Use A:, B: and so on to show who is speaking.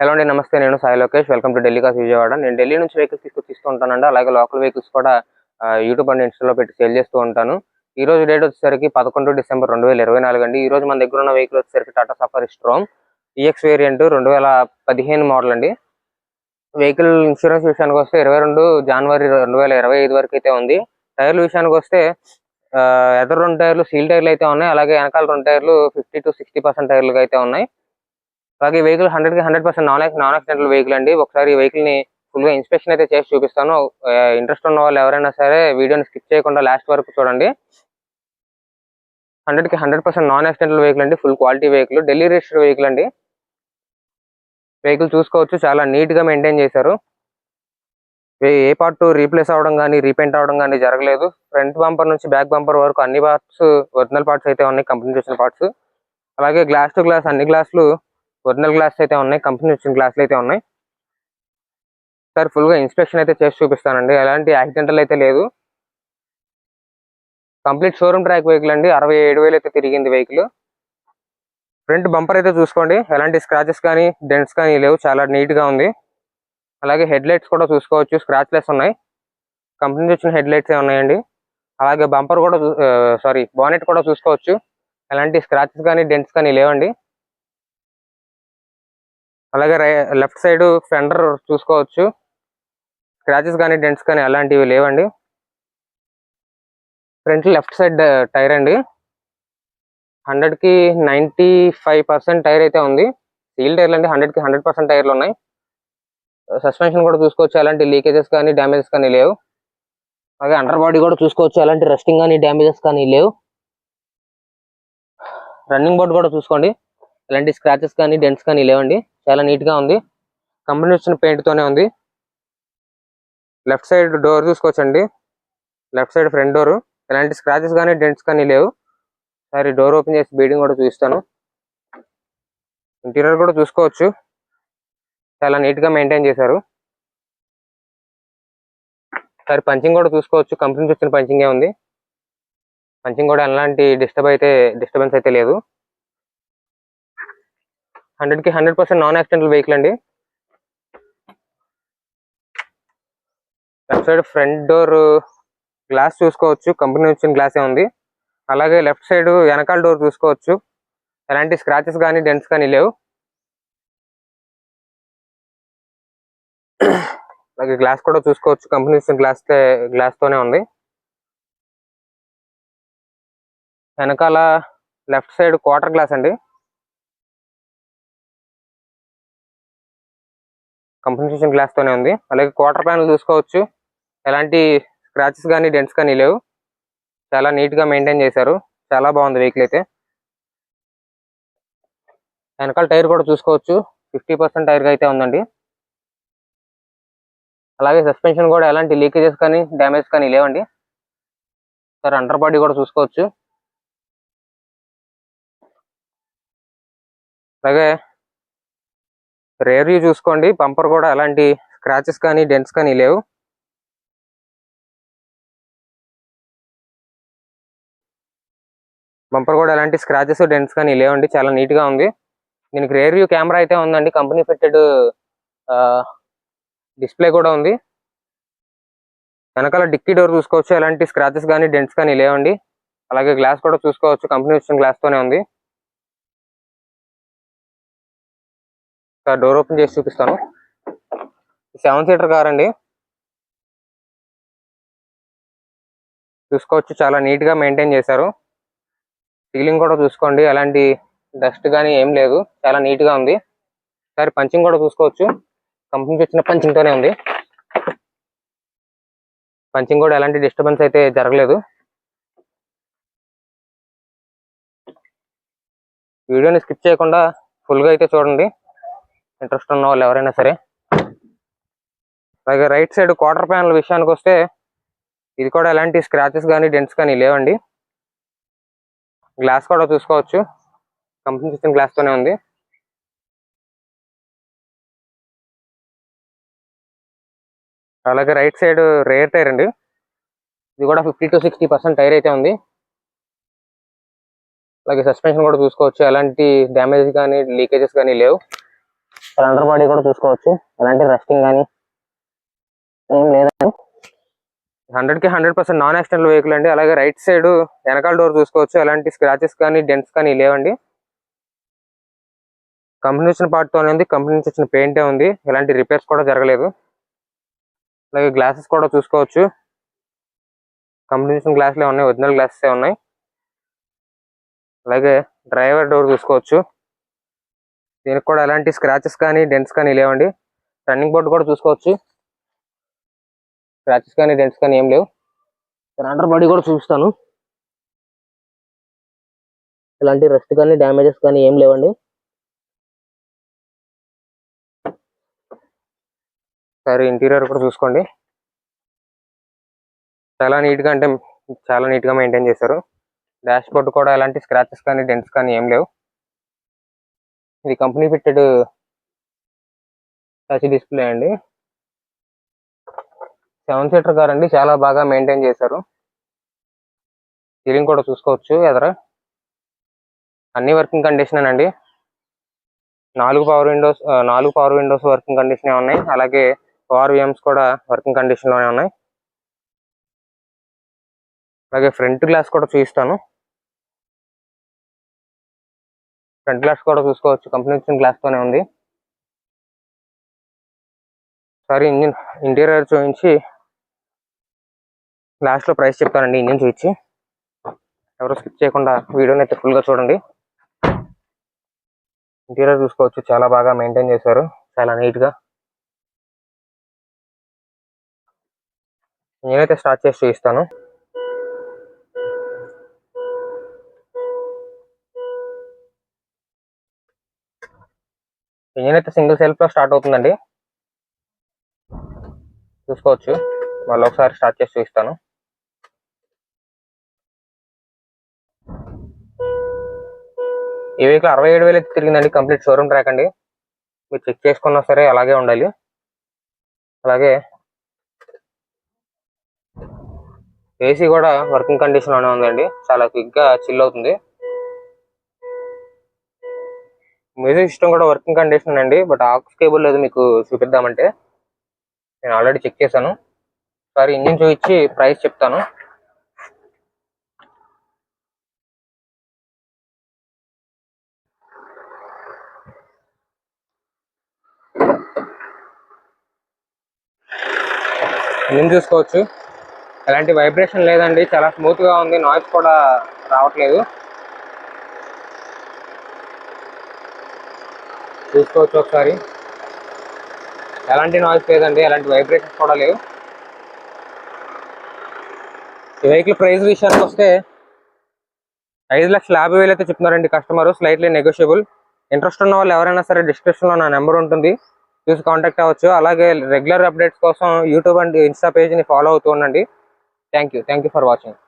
A: Hello అండి నమస్తే. నేను Sai Lokesh. Welcome to Delhi cars Vijayawada నేను ఢిల్లీ నుంచి వెహికల్స్ తీసుకొచ్చి ఇస్తూ ఉంటానండి అలాగే లోకల్ వెహికల్స్ కూడా యూట్యూబ్ అండ్ ఇన్స్టాలో పెట్టి సేల్ చేస్తూ ఉంటాను. ఈ రోజు డేట్ వచ్చేసరికి పదకొండు డిసెంబర్ రెండు వేల ఇరవై నాలుగు అండి. ఈ రోజు మన దగ్గర ఉన్న వెహికల్ వచ్చేసరికి Tata Safari strong EX variant రెండు వేల పదిహేను మోడల్ అండి. వెహికల్ ఇన్సూరెన్స్ విషయానికి వస్తే ఇరవై రెండు జనవరి రెండు వేల ఇరవై ఐదు వరకు అయితే ఉంది. టైర్ల విషయానికి వస్తే ఎదరు రెండు టైర్లు సీల్ టైర్లు అయితే ఉన్నాయి. అలాగే వెనకాల రెండు టైర్లు ఫిఫ్టీ టు సిక్స్టీ పర్సెంట్ టైర్లు అయితే ఉన్నాయి. అలాగే ఈ వెహికల్ హండ్రెడ్కి hundred percent non non accidental vehicle అండి. ఒకసారి ఈ వెహికల్ని ఫుల్గా ఇన్స్పెక్షన్ అయితే చేసి చూపిస్తాను. ఇంట్రెస్ట్ ఉన్న వాళ్ళు ఎవరైనా సరే వీడియోని స్కిప్ చేయకుండా లాస్ట్ వరకు చూడండి. హండ్రెడ్కి hundred percent non accidental vehicle అండి. Full quality vehicle Delhi register vehicle అండి. వెహికల్ చూసుకోవచ్చు. చాలా నీట్గా మెయింటైన్ చేశారు. ఏ- పార్ట్ రీప్లేస్ అవడం కానీ రీపెయింట్ అవడం కానీ జరగలేదు. ఫ్రంట్ బంపర్ నుంచి బ్యాక్ బంపర్ వరకు అన్ని పార్ట్స్ ఒరిజినల్ పార్ట్స్ అయితే ఉన్నాయి. కంపెనీ చూసిన పార్ట్స్ అలాగే గ్లాస్ టు గ్లాస్ అన్ని గ్లాసులు ఒరిజినల్ గ్లాస్ అయితే ఉన్నాయి కంపెనీ వచ్చిన గ్లాసులు అయితే ఉన్నాయి. సార్ ఫుల్గా ఇన్స్పెక్షన్ అయితే చేసి చూపిస్తానండి. ఎలాంటి యాక్సిడెంటల్ అయితే లేదు. కంప్లీట్ షోరూమ్ ట్రాక్ వెహికల్ అండి. అరవై ఏడు వేలు అయితే తిరిగింది వెహికల్ ఫ్రంట్ బంపర్ అయితే చూసుకోండి. ఎలాంటి స్క్రాచెస్ కానీ డెంట్స్ కానీ లేవు. చాలా నీట్గా ఉంది. అలాగే హెడ్ లైట్స్ కూడా చూసుకోవచ్చు. స్క్రాచ్ లెస్ ఉన్నాయి. కంపెనీ వచ్చిన హెడ్ లైట్స్ ఉన్నాయండి. అలాగే బంపర్ కూడా సారీ బానెట్ కూడా చూసుకోవచ్చు. ఎలాంటి స్క్రాచెస్ కానీ డెంట్స్ కానీ లేవండి. అలాగే లెఫ్ట్ సైడ్ ఫెండర్ చూసుకోవచ్చు. స్క్రాచెస్ కానీ డెంట్స్ కానీ అలాంటివి లేవండి. ఫ్రంట్ లెఫ్ట్ సైడ్ టైర్ అండి. హండ్రెడ్కి నైంటీ ఫైవ్ పర్సెంట్ టైర్ అయితే ఉంది. సీల్ టైర్లు అండి హండ్రెడ్కి హండ్రెడ్ పర్సెంట్ టైర్లు ఉన్నాయి. సస్పెన్షన్ కూడా చూసుకోవచ్చు అలాంటి లీకేజెస్ కానీ డ్యామేజెస్ కానీ లేవు. అలాగే అండర్ బాడీ కూడా చూసుకోవచ్చు అలాంటి రెస్టింగ్ కానీ డ్యామేజెస్ కానీ లేవు. రన్నింగ్ బోర్డు కూడా చూసుకోండి. ఎలాంటి స్క్రాచెస్ కానీ డెంట్స్ కానీ లేవండి. చాలా నీట్గా ఉంది. కంపెనీ వచ్చిన పెయింట్ తోనే ఉంది. లెఫ్ట్ సైడ్ డోర్ చూసుకోవచ్చండి. లెఫ్ట్ సైడ్ ఫ్రంట్ డోర్ ఎలాంటి స్క్రాచెస్ కానీ డెంట్స్ కానీ లేవు. సరే డోర్ ఓపెన్ చేసి బీడింగ్ కూడా చూపిస్తాను. ఇంటీరియర్ కూడా చూసుకోవచ్చు. చాలా నీట్గా మెయింటైన్ చేశారు. సరే పంచింగ్ కూడా చూసుకోవచ్చు. కంపెనీ నుంచి వచ్చిన పంచింగే ఉంది. పంచింగ్ కూడా ఎలాంటి డిస్టర్బ్ అయితే డిస్టర్బెన్స్ అయితే లేదు. హండ్రెడ్కి hundred percent non accidental vehicle అండి. Left side front door glass చూసుకోవచ్చు. కంపెనీ వచ్చిన గ్లాసే ఉంది. అలాగే లెఫ్ట్ సైడ్ వెనకాల డోర్ చూసుకోవచ్చు. ఎలాంటి స్క్రాచెస్ కానీ డెంట్స్ కానీ లేవు. అలాగే గ్లాస్ కూడా చూసుకోవచ్చు. కంపెనీ వచ్చిన గ్లాస్ గ్లాస్ తోనే ఉంది. వెనకాల లెఫ్ట్ సైడ్ క్వార్టర్ గ్లాస్ అండి. కంపెన్సేషన్ గ్లాస్ తోనే ఉంది. అలాగే క్వార్టర్ ప్యానల్ చూసుకోవచ్చు. ఎలాంటి స్క్రాచెస్ కానీ డెంట్స్ కానీ లేవు. చాలా నీట్గా మెయింటైన్ చేశారు. చాలా బాగుంది వెహికల్ అయితే. వెనకాల టైర్ కూడా చూసుకోవచ్చు. ఫిఫ్టీ పర్సెంట్ టైర్ అయితే ఉందండి. అలాగే సస్పెన్షన్ కూడా ఎలాంటి లీకేజెస్ కానీ డ్యామేజ్ కానీ లేవండి. సార్ అండర్ బాడీ కూడా చూసుకోవచ్చు. అలాగే రేర్ వ్యూ చూసుకోండి. బంపర్ కూడా ఎలాంటి స్క్రాచెస్ కానీ డెంట్స్ కానీ లేవు. బంపర్ కూడా ఎలాంటి స్క్రాచెస్ డెంట్స్ కానీ లేవండి. చాలా నీట్గా ఉంది. దీనికి రేర్ వ్యూ కెమెరా అయితే ఉందండి. కంపెనీ ఫిట్టెడ్ డిస్ప్లే కూడా ఉంది. వెనకాల డిక్కీ డోర్ చూసుకోవచ్చు. ఎలాంటి స్క్రాచెస్ కానీ డెంట్స్ కానీ లేవండి. అలాగే గ్లాస్ కూడా చూసుకోవచ్చు. కంపెనీ వచ్చిన గ్లాస్ తోనే ఉంది. డోర్ ఓపెన్ చేసి చూపిస్తాను. సెవెన్ సీటర్ కార్ అండి. చూసుకోవచ్చు చాలా నీట్గా మెయింటైన్ చేశారు. సీలింగ్ కూడా చూసుకోండి ఎలాంటి డస్ట్ కానీ ఏం లేదు. చాలా నీట్గా ఉంది. సరే పంచింగ్ కూడా చూసుకోవచ్చు. కంపెనీకి వచ్చిన పంచింగ్ తోనే ఉంది. పంచింగ్ కూడా ఎలాంటి డిస్టర్బెన్స్ అయితే జరగలేదు. వీడియోని స్కిప్ చేయకుండా ఫుల్గా అయితే చూడండి. ఇంట్రెస్ట్ ఉన్న వాళ్ళు ఎవరైనా సరే. అలాగే రైట్ సైడ్ క్వార్టర్ ప్యానల్ విషయానికి వస్తే ఇది కూడా ఎలాంటి స్క్రాచెస్ కానీ డెంట్స్ కానీ లేవండి. గ్లాస్ కూడా చూసుకోవచ్చు. కంపెనీ ఇచ్చిన గ్లాస్తోనే ఉంది. అలాగే రైట్ సైడ్ రేర్ టైర్ అండి. ఇది కూడా fifty to sixty percent tyre అయితే ఉంది. అలాగే సస్పెన్షన్ కూడా చూసుకోవచ్చు. ఎలాంటి డ్యామేజ్ కానీ లీకేజెస్ కానీ లేవు. సిలిండర్ బాడీ కూడా చూసుకోవచ్చు. ఎలాంటి రెస్టింగ్ కానీ ఏం లేదండి. హండ్రెడ్కి hundred percent non accident vehicle అండి. అలాగే రైట్ సైడ్ వెనకాల డోర్ చూసుకోవచ్చు. ఎలాంటి స్క్రాచెస్ కానీ డెంట్స్ కానీ లేవండి. కంపెనీ వచ్చిన పార్ట్ తోనే ఉంది. కంపెనీ నుంచి వచ్చిన పెయింటే ఉంది. ఎలాంటి రిపేర్స్ కూడా జరగలేదు. అలాగే గ్లాసెస్ కూడా చూసుకోవచ్చు. కంపెనీ ఇచ్చిన గ్లాసులే ఉన్నాయి. ఒరిజినల్ గ్లాసెస్ ఉన్నాయి. అలాగే డ్రైవర్ డోర్ చూసుకోవచ్చు. దీనికి కూడా ఎలాంటి స్క్రాచెస్ కానీ డెంట్స్ కానీ లేవండి. రన్నింగ్ బోర్డు కూడా చూసుకోవచ్చు. స్క్రాచెస్ కానీ డెంట్స్ కానీ ఏం లేవు. అండర్ బాడీ కూడా చూపిస్తాను. ఎలాంటి రెస్ట్ కానీ డ్యామేజెస్ కానీ ఏం లేవండి. సరే ఇంటీరియర్ కూడా చూసుకోండి. చాలా నీట్గా అంటే చాలా నీట్గా మెయింటైన్ చేశారు. డాష్ బోర్డ్ కూడా ఎలాంటి స్క్రాచెస్ కానీ డెంట్స్ కానీ ఏం లేవు. ఇది కంపెనీ ఫిట్టెడ్ టచ్ డిస్ప్లే అండి. సెవెన్ సీటర్ కార్ అండి. చాలా బాగా మెయింటైన్ చేశారు. సీలింగ్ కూడా చూసుకోవచ్చు ఎదర. అన్ని వర్కింగ్ కండిషన్ అండి. నాలుగు పవర్ విండోస్ నాలుగు పవర్ విండోస్ వర్కింగ్ కండిషన్ ఉన్నాయి. అలాగే పవర్ విఎమ్స్ కూడా వర్కింగ్ కండిషన్లోనే ఉన్నాయి. అలాగే ఫ్రంట్ గ్లాస్ కూడా చూపిస్తాను. ఫ్రంట్ గ్లాస్ కూడా చూసుకోవచ్చు. కంపెనీ వచ్చిన గ్లాస్ తోనే ఉంది. సారీ ఇంజిన్ ఇంటీరియర్ చూపించి లాస్ట్లో ప్రైస్ చెప్తానండి ఇంజిన్ చూపించి. ఎవరు స్కిప్ చేయకుండా వీడియోని అయితే ఫుల్గా చూడండి. ఇంటీరియర్ చూసుకోవచ్చు. చాలా బాగా మెయింటైన్ చేశారు. చాలా నీట్గా. నేనైతే స్టార్ట్ చేసి చూపిస్తాను. ఇంజిన్ అయితే సింగిల్ సెల్ఫ్లో స్టార్ట్ అవుతుందండి. చూసుకోవచ్చు. మళ్ళీ ఒకసారి స్టార్ట్ చేసి చూపిస్తాను. ఈ వెహికల్ అరవై ఏడు వేలు అయితే తిరిగిందండి. కంప్లీట్ షోరూమ్ ట్రాక్ అండి. మీరు చెక్ చేసుకున్నా సరే అలాగే ఉండాలి. అలాగే ఏసీ కూడా వర్కింగ్ కండిషన్లోనే ఉందండి. చాలా క్విక్గా చిల్ అవుతుంది. మ్యూజిక్ సిస్టమ్ కూడా వర్కింగ్ కండిషన్ అండి బట్ ఆక్స్ కేబుల్ లేదు మీకు చూపిద్దామంటే. నేను ఆల్రెడీ చెక్ చేశాను. ఒకసారి ఇంజిన్ చూపించి ప్రైస్ చెప్తాను. ఇంజిన్ చూసుకోవచ్చు. ఎలాంటి వైబ్రేషన్ లేదండి చాలా స్మూత్గా ఉంది. నాయిస్ కూడా రావట్లేదు. చూసుకోవచ్చు ఒకసారి. ఎలాంటి నాయిస్ లేదండి ఎలాంటి వైబ్రేషన్స్ కూడా లేవు. ఈ వెహికల్ ప్రైస్ విషయానికి వస్తే ఐదు లక్షల యాభై వేలు అయితే చెప్తున్నారండి కస్టమర్ స్లైట్లీ నెగోషియబుల్ ఇంట్రెస్ట్ ఉన్న వాళ్ళు ఎవరైనా సరే డిస్క్రిప్షన్లో నా నెంబర్ ఉంటుంది. చూసి కాంటాక్ట్ అవ్వచ్చు. అలాగే రెగ్యులర్ అప్డేట్స్ కోసం యూట్యూబ్ అండ్ ఇన్స్టా పేజ్ని ఫాలో అవుతూ ఉండండి. Thank you thank you for watching